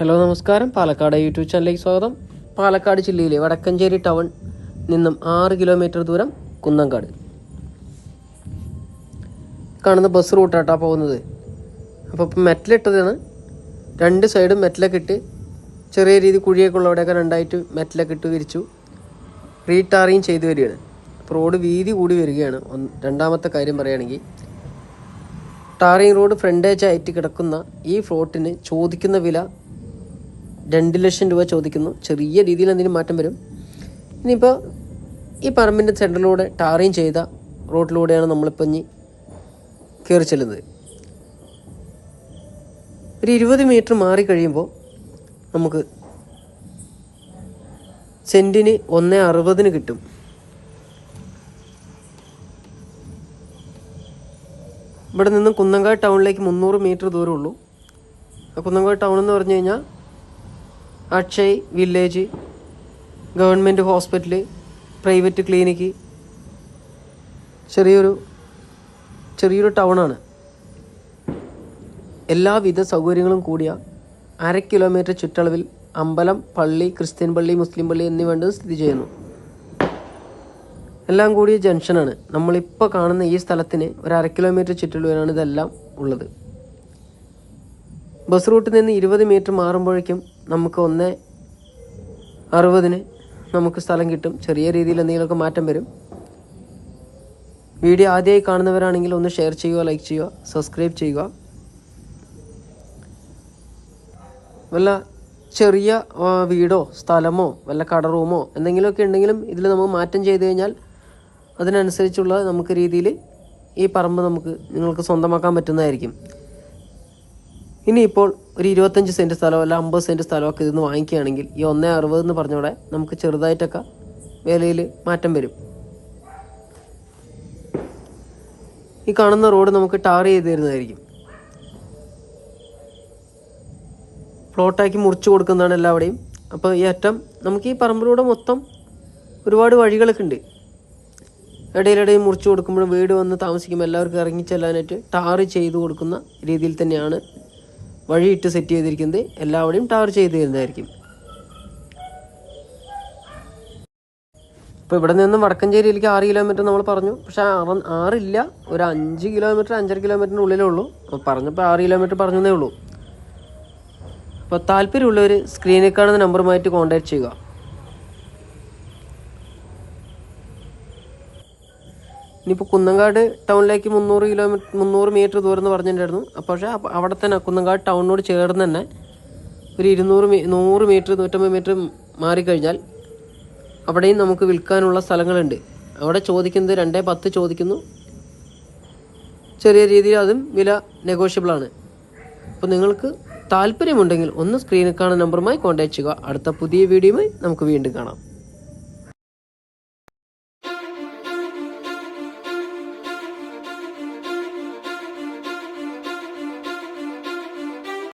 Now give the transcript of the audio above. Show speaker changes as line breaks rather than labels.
Hello നമസ്കാരം. Palakkad YouTube ചാനലിലേക്ക് സ്വാഗതം. പാലക്കാട് ജില്ലയിലെ വടക്കഞ്ചേരി ടൗൺ നിന്നും ആറ് കിലോമീറ്റർ ദൂരം കുന്നങ്കാട്. കാണുന്ന ബസ് റൂട്ടാട്ടാ പോകുന്നത്. അപ്പോൾ ഇപ്പം മെറ്റലിട്ടതാണ്. രണ്ട് സൈഡും മെറ്റലൊക്കെ ഇട്ട് ചെറിയ രീതി കുഴിയൊക്കെ ഉള്ളവിടെയൊക്കെ രണ്ടായിട്ട് മെറ്റലൊക്കെ ഇട്ട് വിരിച്ചു. റീടാറിങ് ചെയ്തു വരികയാണ്. അപ്പോൾ റോഡ് വീതി കൂടി വരികയാണ്. രണ്ടാമത്തെ കാര്യം പറയുകയാണെങ്കിൽ ടാറിങ് റോഡ് ഫ്രണ്ടേജ് ആയിട്ട് കിടക്കുന്ന ഈ ഫ്ലോട്ടിന് ചോദിക്കുന്ന വില രണ്ട് ലക്ഷം രൂപ ചോദിക്കുന്നു. ചെറിയ രീതിയിൽ എന്തെങ്കിലും മാറ്റം വരും. ഇനിയിപ്പോൾ ഈ പറമ്പിന്റെ സെന്ററിലൂടെ ടാറിങ് ചെയ്ത റോഡിലൂടെയാണ് നമ്മളിപ്പോൾ ഇനി കയറി ചെല്ലുന്നത്. ഒരു ഇരുപത് മീറ്റർ മാറി കഴിയുമ്പോൾ നമുക്ക് സെന്റിന് ഒന്ന് അറുപതിന് കിട്ടും. ഇവിടെ നിന്ന് കുന്നങ്കാട് ടൗണിലേക്ക് മുന്നൂറ് മീറ്റർ ദൂരമുള്ളൂ. കുന്നങ്കാട് ടൗൺ എന്ന് പറഞ്ഞു കഴിഞ്ഞാൽ Akshay village government hospital private clinic. ചെറിയൊരു ചെറിയൊരു ടൗണാണ്. എല്ലാവിധ സൗകര്യങ്ങളും കൂടിയ അര കിലോമീറ്റർ ചുറ്റളവിൽ അമ്പലം പള്ളി ക്രിസ്ത്യൻ പള്ളി മുസ്ലിം പള്ളി എന്നിവ സ്ഥിതി ചെയ്യുന്നു. എല്ലാം കൂടിയ ജംഗ്ഷനാണ്. നമ്മളിപ്പോൾ കാണുന്ന ഈ സ്ഥലത്തിന് ഒരു അര കിലോമീറ്റർ ചുറ്റളവിലാണ് ഇതെല്ലാം ഉള്ളത്. ബസ് റൂട്ടിൽ നിന്ന് ഇരുപത് മീറ്റർ മാറുമ്പോഴേക്കും നമുക്ക് ഒന്ന് അറുപതിന് നമുക്ക് സ്ഥലം കിട്ടും. ചെറിയ രീതിയിൽ എന്തെങ്കിലുമൊക്കെ മാറ്റം വരും. വീഡിയോ ആദ്യമായി കാണുന്നവരാണെങ്കിൽ ഒന്ന് ഷെയർ ചെയ്യുക ലൈക്ക് ചെയ്യുക സബ്സ്ക്രൈബ് ചെയ്യുക. വല്ല ചെറിയ വീടോ സ്ഥലമോ വല്ല കട റൂമോ എന്തെങ്കിലുമൊക്കെ ഉണ്ടെങ്കിലും ഇതിൽ നമുക്ക് മാറ്റം ചെയ്ത് കഴിഞ്ഞാൽ അതിനനുസരിച്ചുള്ള നമുക്ക് രീതിയിൽ ഈ പറമ്പ് നമുക്ക് നിങ്ങൾക്ക് സ്വന്തമാക്കാൻ പറ്റുന്നതായിരിക്കും. ഇനിയിപ്പോൾ ഒരു ഇരുപത്തഞ്ച് സെന്റ് സ്ഥലമോ അല്ല അമ്പത് സെന്റ് സ്ഥലമൊക്കെ ഇതിന്ന് വാങ്ങിക്കുകയാണെങ്കിൽ ഈ ഒന്നേ അറുപത് എന്ന് പറഞ്ഞോടെ നമുക്ക് ചെറുതായിട്ടൊക്കെ വിലയിൽ മാറ്റം വരും. ഈ കാണുന്ന റോഡ് നമുക്ക് ടാർ ചെയ്ത് തരുന്നതായിരിക്കും. പ്ലോട്ടാക്കി മുറിച്ച് കൊടുക്കുന്നതാണ് എല്ലാവിടെയും. അപ്പോൾ ഈ അറ്റം നമുക്ക് ഈ പറമ്പിലൂടെ മൊത്തം ഒരുപാട് വഴികളൊക്കെ ഉണ്ട്. ഇടയിലിടയിൽ മുറിച്ചു കൊടുക്കുമ്പോഴും വീട് വന്ന് താമസിക്കുമ്പോൾ എല്ലാവർക്കും ഇറങ്ങി ചെല്ലാനായിട്ട് ടാർ ചെയ്ത് കൊടുക്കുന്ന രീതിയിൽ തന്നെയാണ് വഴിയിട്ട് സെറ്റ് ചെയ്തിരിക്കുന്നത് എല്ലാവരുടെയും ടവർ ചെയ്ത് തരുന്നതായിരിക്കും. ഇപ്പോൾ ഇവിടെ നിന്നും വടക്കഞ്ചേരിയിലേക്ക് ആറ് കിലോമീറ്റർ നമ്മൾ പറഞ്ഞു. പക്ഷേ ആറ് ആറില്ല. ഒരു അഞ്ച് കിലോമീറ്റർ അഞ്ചര കിലോമീറ്ററിന് ഉള്ളിലേ ഉള്ളൂ. അപ്പോൾ പറഞ്ഞപ്പോൾ ആറ് കിലോമീറ്റർ പറഞ്ഞതേ ഉള്ളൂ. അപ്പോൾ താല്പര്യമുള്ളവർ സ്ക്രീനിൽ കാണുന്ന നമ്പറുമായിട്ട് കോൺടാക്ട് ചെയ്യുക. ഇനിയിപ്പോൾ കുന്നങ്കാട് ടൗണിലേക്ക് മുന്നൂറ് കിലോമീറ്റർ മുന്നൂറ് മീറ്റർ ദൂരം എന്ന് പറഞ്ഞിട്ടുണ്ടായിരുന്നു. പക്ഷേ അവിടെ തന്നെ കുന്നങ്കാട് ടൗണിനോട് ചേർന്ന് തന്നെ ഒരു ഇരുന്നൂറ് മീ നൂറ് മീറ്റർ നൂറ്റമ്പത് മീറ്റർ മാറിക്കഴിഞ്ഞാൽ അവിടെയും നമുക്ക് വിൽക്കാനുള്ള സ്ഥലങ്ങളുണ്ട്. അവിടെ ചോദിക്കുന്നത് രണ്ടേ പത്ത് ചോദിക്കുന്നു. ചെറിയ രീതിയിൽ അതും വില നെഗോഷ്യബിളാണ് അപ്പോൾ നിങ്ങൾക്ക് താല്പര്യമുണ്ടെങ്കിൽ ഒന്ന് സ്ക്രീനിൽ കാണുന്ന നമ്പറുമായി കോൺടാക്ട് ചെയ്യുക. അടുത്ത പുതിയ വീഡിയോയുമായി നമുക്ക് വീണ്ടും കാണാം.